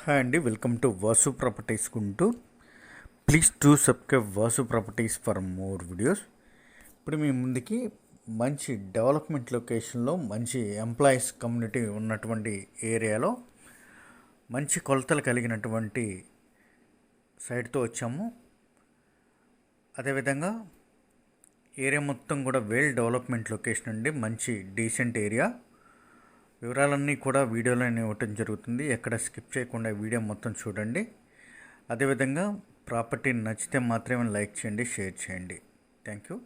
Hi అండి welcome to Vasu properties Guntur please to subscribe Vasu properties for more videos. ఇప్పుడు మీ ముందుకి మంచి డెవలప్మెంట్ లొకేషన్లో మంచి ఎంప్లాయీస్ కమ్యూనిటీ ఉన్నటువంటి ఏరియాలో మంచి కొలతలు కలిగినటువంటి సైట్తో వచ్చాము. అదేవిధంగా ఏరియా మొత్తం కూడా వెల్ డెవలప్మెంట్ లొకేషన్ అండి మంచి డీసెంట్ ఏరియా వివరాలన్నీ కూడా వీడియోలోనే ఇవ్వటం జరుగుతుంది. ఎక్కడ స్కిప్ చేయకుండా వీడియో మొత్తం చూడండి. అదేవిధంగా ప్రాపర్టీ నచ్చితే మాత్రమే లైక్ చేయండి షేర్ చేయండి. Thank you.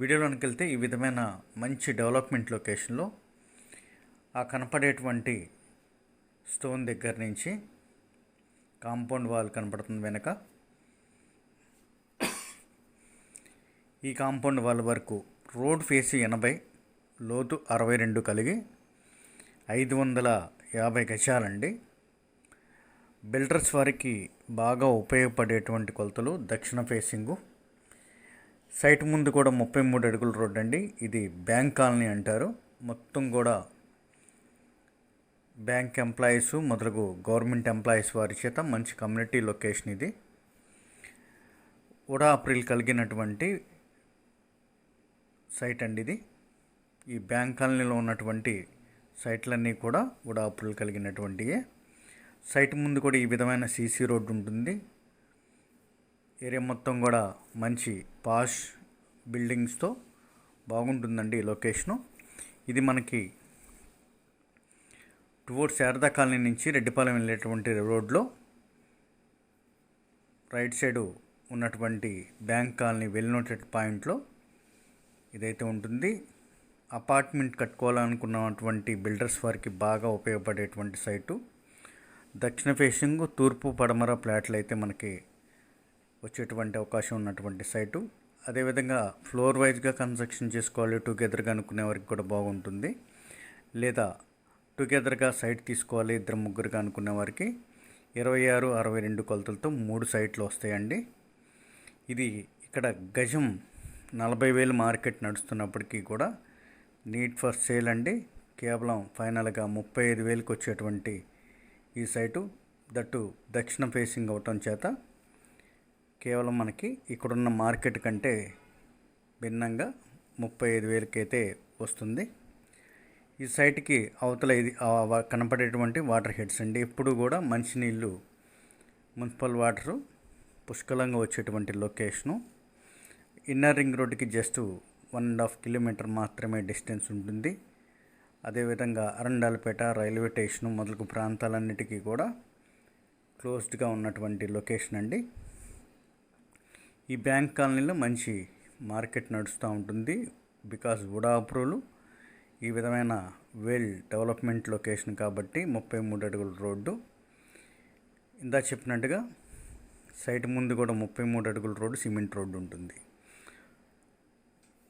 వీడియోలోనికి వెళ్తే ఈ విధమైన మంచి డెవలప్మెంట్ లొకేషన్లో ఆ కనపడేటువంటి స్టోన్ దగ్గర నుంచి కాంపౌండ్ వాల్ కనపడుతుంది వెనక. ఈ కాంపౌండ్ వాల్ వరకు రోడ్ ఫేస్ ఎనభై లోతు అరవై రెండు కలిగి ఐదు వందల యాభై గజాలండి. బిల్డర్స్ వారికి బాగా ఉపయోగపడేటువంటి కొలతలు దక్షిణ ఫేసింగు. సైట్ ముందు కూడా ముప్పై మూడు అడుగుల రోడ్ అండి ఇది బ్యాంక్ కాలనీ అంటారు. మొత్తం కూడా బ్యాంక్ ఎంప్లాయీస్ మొదలగు గవర్నమెంట్ ఎంప్లాయీస్ వారి చేత మంచి కమ్యూనిటీ లొకేషన్ ఇది. ఉడా అప్రిల్ కలిగినటువంటి సైట్ అండి ఇది. ఈ బ్యాంక్ కాలనీలో ఉన్నటువంటి సైట్లన్నీ కూడా కూడా అప్పులు కలిగినటువంటివే సైట్ ముందు కూడా ఈ విధమైన సీసీ రోడ్డు ఉంటుంది. ఏరియా మొత్తం కూడా మంచి పాష్ బిల్డింగ్స్తో బాగుంటుందండి లొకేషను. ఇది మనకి టువర్డ్ శారదా కాలనీ నుంచి రెడ్డిపాలెం వెళ్ళేటువంటి రోడ్లో రైట్ సైడు ఉన్నటువంటి బ్యాంక్ కాలనీ వెళ్ళినటువంటి పాయింట్లో ఇదైతే ఉంటుంది. అపార్ట్మెంట్ కట్టుకోవాలనుకున్నటువంటి బిల్డర్స్ వారికి బాగా ఉపయోగపడేటువంటి సైటు. దక్షిణ ఫేసింగ్ తూర్పు పడమర ఫ్లాట్లు అయితే మనకి వచ్చేటువంటి అవకాశం ఉన్నటువంటి సైటు. అదేవిధంగా ఫ్లోర్ వైజ్గా కన్స్ట్రక్షన్ చేసుకోవాలి టుగెదర్గా అనుకునే వారికి కూడా బాగుంటుంది. లేదా టుగెదర్గా సైట్ తీసుకోవాలి ఇద్దరు ముగ్గురుగా అనుకునే వారికి ఇరవై ఆరు అరవై రెండు కొలతలతో మూడు సైట్లు వస్తాయండి. ఇది ఇక్కడ గజం నలభై వేలు మార్కెట్ నడుస్తున్నప్పటికీ కూడా నీట్ ఫర్ సేల్ అండి. కేవలం ఫైనల్గా ముప్పై ఐదు వేలకు వచ్చేటువంటి ఈ సైటు దట్టు దక్షిణ ఫేసింగ్ అవటం చేత కేవలం మనకి ఇక్కడున్న మార్కెట్ కంటే భిన్నంగా ముప్పై ఐదు వేలకైతే వస్తుంది. ఈ సైట్కి అవతల ఇది కనపడేటువంటి వాటర్ హెడ్స్ అండి. ఎప్పుడు కూడా మంచినీళ్ళు మున్సిపల్ వాటరు పుష్కలంగా వచ్చేటువంటి లొకేషను. ఇన్నర్ రింగ్ రోడ్డుకి just one and half kilometer మాత్రమే డిస్టెన్స్ ఉంటుంది. అదేవిధంగా అరండాలపేట రైల్వే స్టేషన్ మొదలగు ప్రాంతాలన్నిటికీ కూడా క్లోజ్డ్గా ఉన్నటువంటి లొకేషన్ అండి. ఈ బ్యాంక్ కాలనీలో మంచి మార్కెట్ నడుస్తూ ఉంటుంది. బికాస్ వుడా ఈ విధమైన వెల్ డెవలప్మెంట్ లొకేషన్ కాబట్టి ముప్పై మూడు అడుగుల రోడ్డు. ఇందా చెప్పినట్టుగా సైట్ ముందు కూడా ముప్పై మూడు అడుగుల రోడ్డు సిమెంట్ రోడ్డు ఉంటుంది.